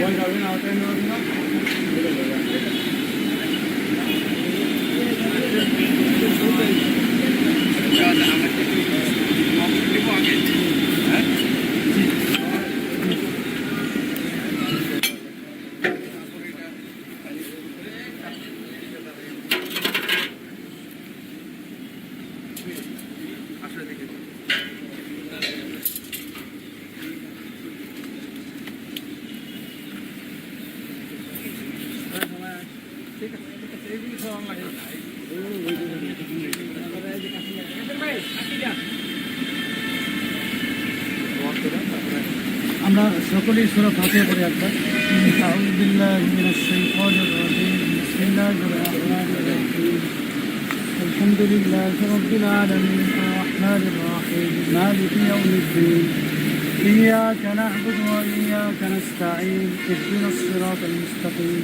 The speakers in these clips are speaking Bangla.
ওয়ান থাউজেন্ড আউট আমরা সকলেই সুরা ফাতিহা পড়ি একবার আউযু বিল্লাহি মিনাশ শাইতানির রাজিম বিসমিল্লাহির রহমানির রহিম الحمد لله رب العالمين الرحمن الرحيم مالك يوم الدين إياك نعبد وإياك نستعين اهدنا الصراط المستقيم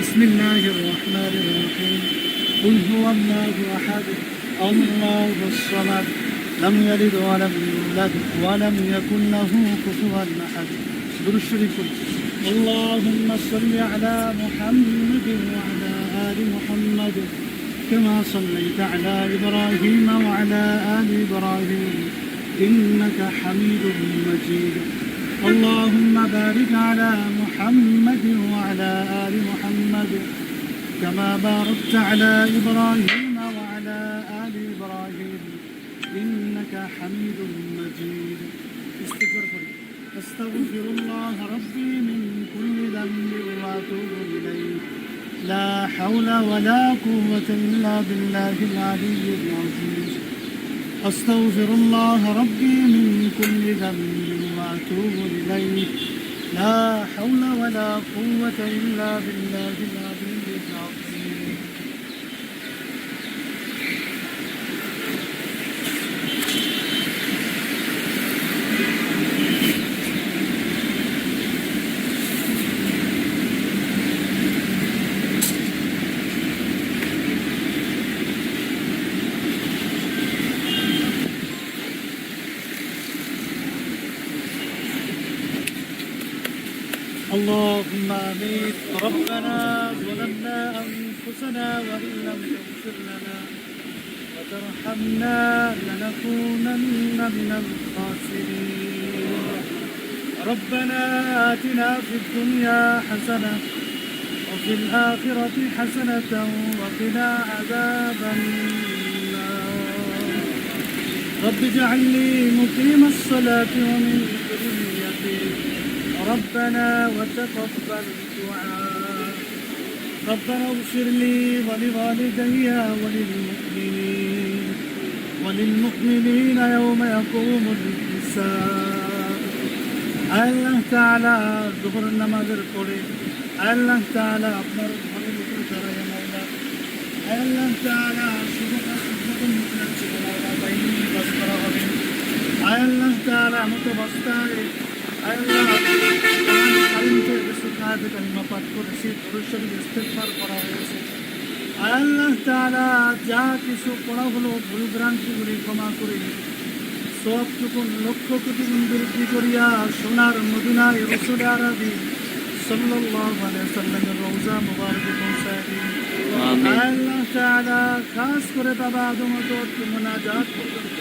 بسم الله الرحمن الرحيم. قل هو الله أحد الله الصمد لم يلد ولم يولد ولم يكن له كفوا أحد. الشريف اللهم صل على محمد وعلى آل محمد كما صليت على إبراهيم وعلى آل إبراهيم إنك حميد مجيد. اللهم بارك على محمد وعلى آل محمد. كما باركت على إبراهيم وعلى آل إبراهيم إنك حميد مجيد. استغفر. أستغفر الله ربي من كل ذنب وأتوب إليه. لا حول ولا قوة إلا بالله العلي العظيم. أستغفر الله ربي من كل ذنب وأتوب إليه. لا حول ولا قوة إلا بالله العلي العظيم اللهم آمين. ربنا ظلمنا أنفسنا وإن لم تغفر لنا وترحمنا لنكونن من الخاسرين. ربنا آتنا في الدنيا حسنة وفي الآخرة حسنة وقنا عذاب النار. رب اجعلني مقيم الصلاة ومن ذريتي ربنا وتقبل دعاء ربنا اغفر لي ولوالدي وللمؤمنين وللمؤمنين يوم يقوم الحساب আল্লাহ তাআলা জোহর নামাজের পরে আল্লাহ তাআলা আপনার ঘরের উপরে দাঁড়ায় মাওলা আল্লাহ তাআলা শুভ কাজ উদ্বোধন ছিল মাওলা বাইনি বাস করা হবে আল্লাহ তাআলা মতো অবস্থায় কাজ কালিমা পাঠ করেছি দরুদ ইস্তেগফার করা হয়েছে আল্লাহ তাআলা যা কিছু পড়া হলো ভুল ভ্রান্তিগুলি ক্ষমা করে সবটুকুন লক্ষ কোটি বৃদ্ধি করিয়া সোনার মদিনায় রসুল আরবি সাল্লাল্লাহু আলাইহি সাল্লামের রওজা মুবারকে পৌঁছায় আল্লাহ তাআলা খাস করে বাবা আদম মুনাজাত পর্যন্ত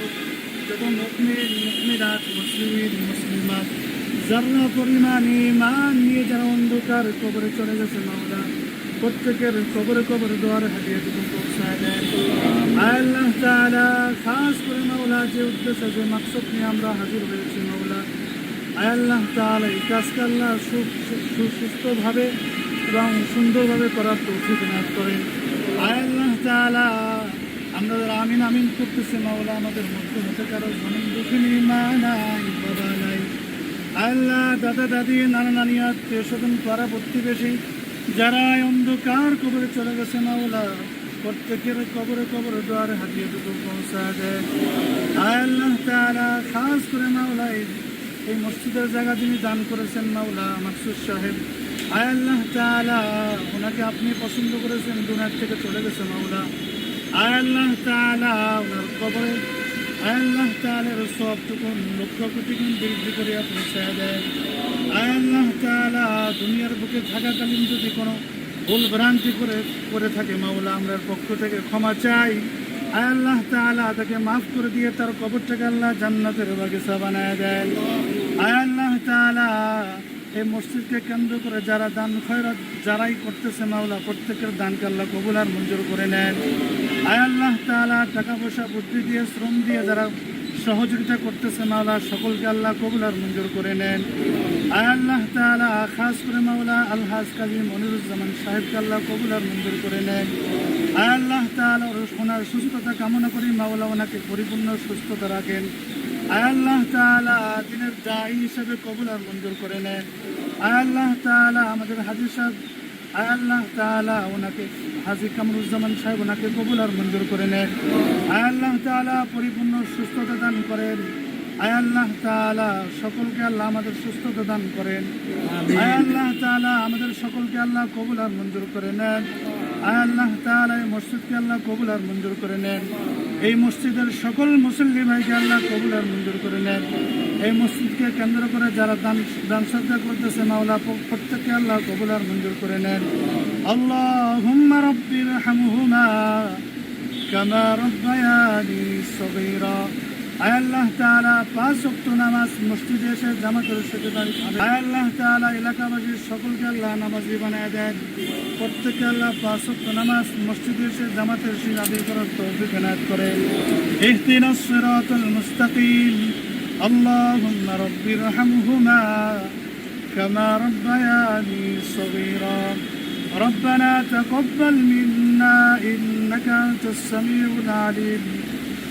যত মুমিন মুমিনাত মুসলিমিন মুসলিমাত যারা পরিমাণ ইমান নিয়ে যারা অন্ধকার কবরে চলে গেছে মাওলা, প্রত্যেকের কবরে কবরে দোয়ার হাদিয়া তুমি পৌঁছায় দেন। আল্লাহ তাআলা, খাস করে মাওলা, যে উদ্দেশ্য, যে মাকসদ নিয়ে আমরা হাজির হয়েছি মাওলা। আল্লাহ তাআলা, এই কাজকে আল্লাহ সুস্থভাবে এবং সুন্দরভাবে করার তৌফিক নাথ করেন। আল্লাহ তাআলা, আমরা আমিন আমিন করতেছি মাওলা, আমাদের মধ্যে হতে কারও ধনী দুঃখিনী মা নাই। আল্লাহ, দাদা, দাদি, নানা নানি আত্মীয় স্বজন, পাড়া প্রতিবেশী যারা অন্ধকার কবরে চলে গেছে, মাওলা, প্রত্যেকের কবরে কবরে দ্বারে হাতিয়ে দুটো পৌঁছা দেয়। আল্লাহ তারা খাস করে মাওলা, এই- মসজিদের জায়গা যিনি দান করেছেন, মাওলা মাকসুদ সাহেব। আল্লাহ তাআলা, ওনাকে আপনি পছন্দ করেছেন দুনিয়ার থেকে চলে গেছে, মাওলা। আয় আল্লাহ তাআলা, ওনার কবরে আল্লাহ তাআলার সবটুকু লক্ষ কোটি গুণ বৃদ্ধি করে আপনি ছেড়ে দেন আয় আল্লাহ তাআলা দুনিয়ার বুকে থাকাকালীন যদি কোনো ভুল ভ্রান্তি করে করে থাকে, মাওলা আমরার পক্ষ থেকে ক্ষমা চাই। আল্লাহ তাআলা তাকে মাফ করে দিয়ে তার কবরটাকে আল্লাহ জান্নাতের বাগিচা বানায় দেন আয় আল্লাহ তাআলা এই মসজিদকে কেন্দ্র করে যারা দান খয়রাত যারাই করতেছে মাওলা, প্রত্যেকের দানকে আল্লাহ কবুল আর মঞ্জুর করে নেন। আয় আল্লাহ তাআলা টাকা পয়সা বুদ্ধি দিয়ে, শ্রম দিয়ে যারা সহযোগিতা করতেছে মাওলা, সকলকে আল্লাহ কবুল আর মঞ্জুর করে নেন। আয় আল্লাহ তাআলা, খাস করে মাওলা, আলহাজ কাজী মনিরুজ্জামান সাহেবকে আল্লাহ কবুল আর মঞ্জুর করে নেন। আয় আল্লাহ ওর ওনার সুস্থতা কামনা করি মাওলা ওনাকে পরিপূর্ণ সুস্থতা রাখেন। আল্লাহ তাআলা দিনের দায়ী হিসেবে কবুল আর মঞ্জুর করে নেন আয় আল্লাহ তাআলা আমাদের হাজির সাহেব আয় আল্লাহ তাআলা ওনাকে হাজি কামরুজ্জামান সাহেব ওনাকে কবুল আর মঞ্জুর করে নেন আয় আল্লাহ তাআলা পরিপূর্ণ সুস্থতা দান করেন। আয় আল্লাহ তাআলা সকলকে আল্লাহ আমাদের সুস্থতা দান করেন। আয় আল্লাহ তাআলা আমাদের সকলকে আল্লাহ কবুল আর মঞ্জুর করে নেন। আল্লাহ তাআলা এই মসজিদকে আল্লাহ কবুল আর মঞ্জুর করে নেন। এই মসজিদের সকল মুসল্লি ভাইকে আল্লাহ কবুল আর মঞ্জুর করে নেন। এই মসজিদকে কেন্দ্র করে যারা দান দান সজ্জা করতেছে, মাওলা প্রত্যেককে আল্লাহ কবুল আর মঞ্জুর করে নেন। আল্লাহুম্মা রাব্বির হামহুমা কামা রব্বায়ানি সগীরা। আয় আল্লাহ তাআলা পাঁচ ওয়াক্ত নামাজ মসজিদে এসে জামাতের সাথে দাঁড়িয়ে আদায়- আয় আল্লাহ তাআলা এলাকাবাসীর সকলকে আল্লাহ নামাজি বানায় দেন প্রত্যেককে আল্লাহ পাঁচ ওয়াক্ত নামাজ মসজিদে এসে জামাতের সাথে আদায় করার তৌফিক এনায়েত করে ইহদিনাস সিরাতাল মুস্তাকিম اللهم رب ارحمهما كما ربياني صغيرا ربنا تقبل منا إنك أنت السميع العليم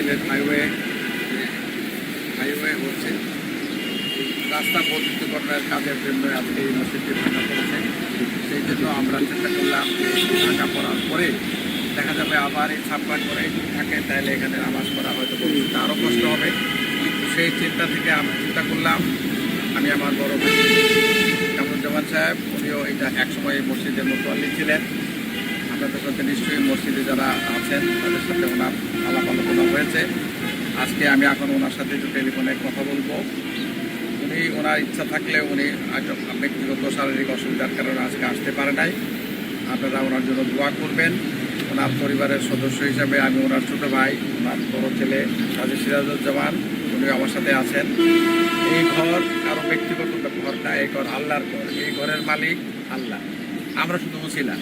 সিলেট হাইওয়ে হাইওয়ে হচ্ছে রাস্তা বর্ধিতকরণের কাজের জন্য আজকে মসজিদটি ভাঙা পড়েছে। সেই জন্য আমরা চেষ্টা করলাম ভাঙা পড়ার পরে দেখা যাবে আবার এই ছাপ্পা করে থাকে, তাহলে এখানে নামাজ করা হয়তো ভবিষ্যতে আরও কষ্ট হবে। তো সেই চিন্তা থেকে আমি চিন্তা করলাম, আমি আমার বড় ভাই কামরুজ্জামান সাহেব, উনিও এটা একসময় মসজিদের মোতোয়াল্লি ছিলেন। আপনাদের নিশ্চয়ই মসজিদে যারা আছেন, তাদের সাথে ওনার আলাপ আলোচনা হয়েছে। আজকে আমি এখন ওনার সাথে একটু টেলিফোনে কথা বলব। উনি, ওনার ইচ্ছা থাকলে উনি ব্যক্তিগত শারীরিক অসুবিধার কারণে আজকে আসতে পারে নাই। আপনারা ওনার জন্য দোয়া করবেন। ওনার পরিবারের সদস্য হিসাবে আমি ওনার ছোট ভাই, ওনার বড় ছেলে কাজী সিরাজুজ্জামান, উনি আমার সাথে আছেন। এই ঘর কারও ব্যক্তিগত ঘর না, এই ঘর আল্লাহর ঘর, এই ঘরের মালিক আল্লাহ। আমরা শুধু উছিলা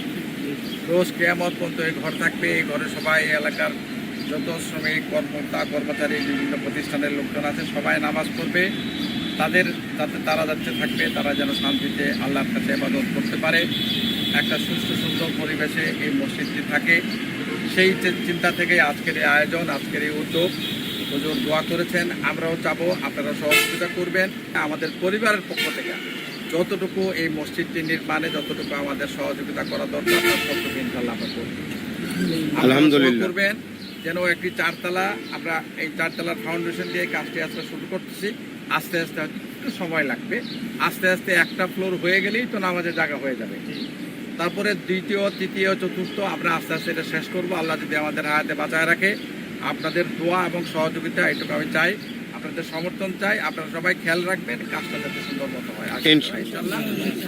রোজ কেয়ামত পর্যন্ত এই ঘর থাকবে। এই ঘরে সবাই এলাকার যত শ্রমিক, কর্মকর্তা, কর্মচারী, বিভিন্ন প্রতিষ্ঠানের লোকজন আছে, সবাই নামাজ পড়বে। তাদের যাতে তারা যাচ্ছে থাকবে, তারা যেন শান্তিতে আল্লাহর কাছে ইবাদত করতে পারে। একটা সুস্থ, সুন্দর পরিবেশে এই মসজিদটি থাকে। সেই চিন্তা থেকে আজকের এই আয়োজন, আজকের এই উদ্যোগ। হুজুর দোয়া করেছেন, আমরাও চাবো, আপনারা সহযোগিতা করবেন। আমাদের পরিবারের পক্ষ থেকে। যতটুকু এই মসজিদটি নির্মাণে যতটুকু আমাদের সহযোগিতা করা দরকার তার ততটুকু ইনশাল্লাহ আমরা করব। আলহামদুলিল্লাহ। করবেন যেন একটি চারতলা আমরা এই চারতলার ফাউন্ডেশন দিয়ে কাজটি আজকে শুরু করতেছি। আস্তে আস্তে একটু সময় লাগবে। আস্তে আস্তে একটা ফ্লোর হয়ে গেলেই তো নামাজের জায়গা হয়ে যাবে। তারপরে দ্বিতীয় তৃতীয় চতুর্থ আমরা আস্তে আস্তে এটা শেষ করব। আল্লাহ যদি আমাদের হাতে বাঁচায় রাখে আপনাদের দোয়া এবং সহযোগিতা এটুকু আমি চাই। আপনাদের সমর্থন চাই আপনারা সবাই খেয়াল রাখবেন কাজটা যাতে সুন্দর মতো হয়।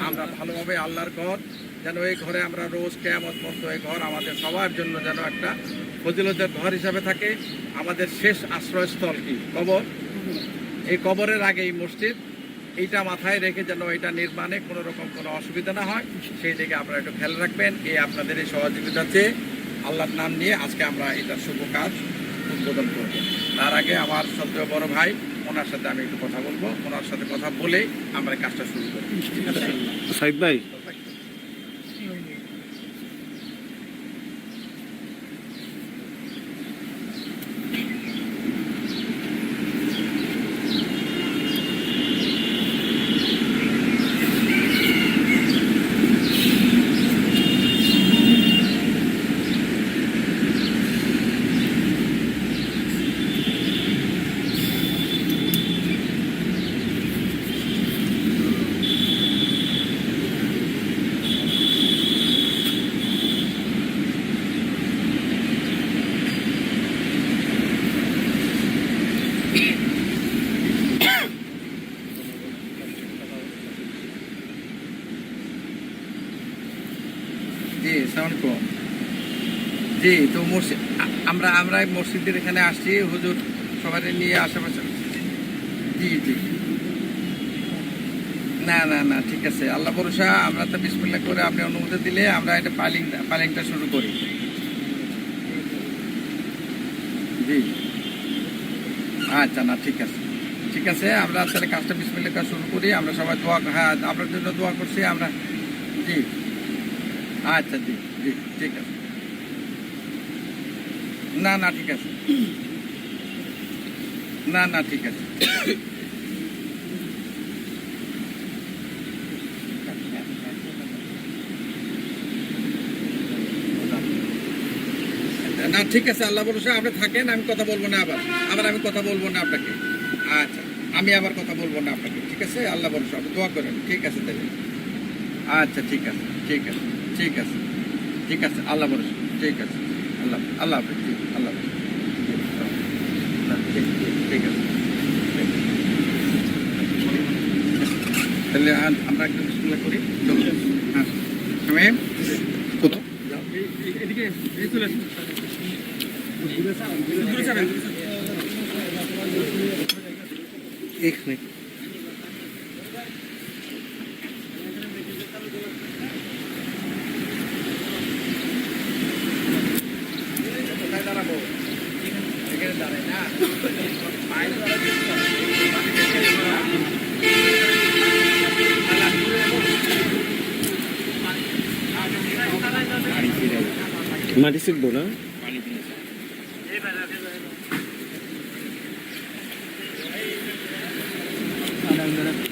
আমরা ভালোভাবে আল্লাহর ঘর যেন এই ঘরে আমরা রোজ কেয়ামত পর্যন্ত এই ঘর আমাদের সবার জন্য যেন একটা ফজিলতের ঘর হিসাবে থাকে। আমাদের শেষ আশ্রয়স্থল কি? কবর? এই কবরের আগে এই মসজিদ এইটা মাথায় রেখে যেন এটা নির্মাণে কোনো রকম কোনো অসুবিধা না হয়। সেই দিকে আপনারা একটু খেয়াল রাখবেন এই আপনাদের এই সহযোগিতা চেয়ে আল্লাহর নাম নিয়ে আজকে আমরা এটার শুভ কাজ উদ্বোধন করব। তার আগে আমার সবচেয়ে বড় ভাই, ওনার সাথে আমি একটু কথা বলব। ওনার সাথে কথা বলে আমরা কাজটা শুরু করব সাইদ ভাই জি সালামালাইকুম জি, তো মসজিদ, আমরা আমরা মসজিদের এখানে আসছি, হুজুর সবাই নিয়ে আশেপাশে জি জি। না না না, ঠিক আছে। আল্লাহ ভরসা, আমরা তো বিসমিল্লা করে আপনি অনুমতি দিলে আমরা এটা পালিং, পালিংটা শুরু করি। জি। আচ্ছা না, ঠিক আছে। ঠিক আছে, আমরা তাহলে কাজটা বিসমিল্লা করে শুরু করি। আমরা সবাই দোয়া হ্যাঁ আপনার জন্য দোয়া করছি, আমরা জি। আচ্ছা জি জি, ঠিক আছে। না না, ঠিক আছে। না না, ঠিক আছে। না, ঠিক আছে, আল্লাহ ভরসা আপনি থাকেন, আমি কথা বলব না আবার। আবার আমি কথা বলব না আপনাকে। আচ্ছা আমি আবার কথা বলব না আপনাকে, ঠিক আছে? আল্লাহ ভরসা আপনি দোয়া করেন, ঠিক আছে তাহলে। আচ্ছা ঠিক আছে ঠিক আছে ঠিক আছে ঠিক আছে, আল্লাহ ভরসা ঠিক আছে, আল্লাহ আল্লাহ হাফিজ আল্লাহ ঠিক আছে তাহলে আমরা একটা বিসমিল্লাহ করি। হ্যাঁ। শামীম কোথাও এদিকে চলে আসুন এখানে মাটি শিখব না দাঁড়ান, দাঁড়ান।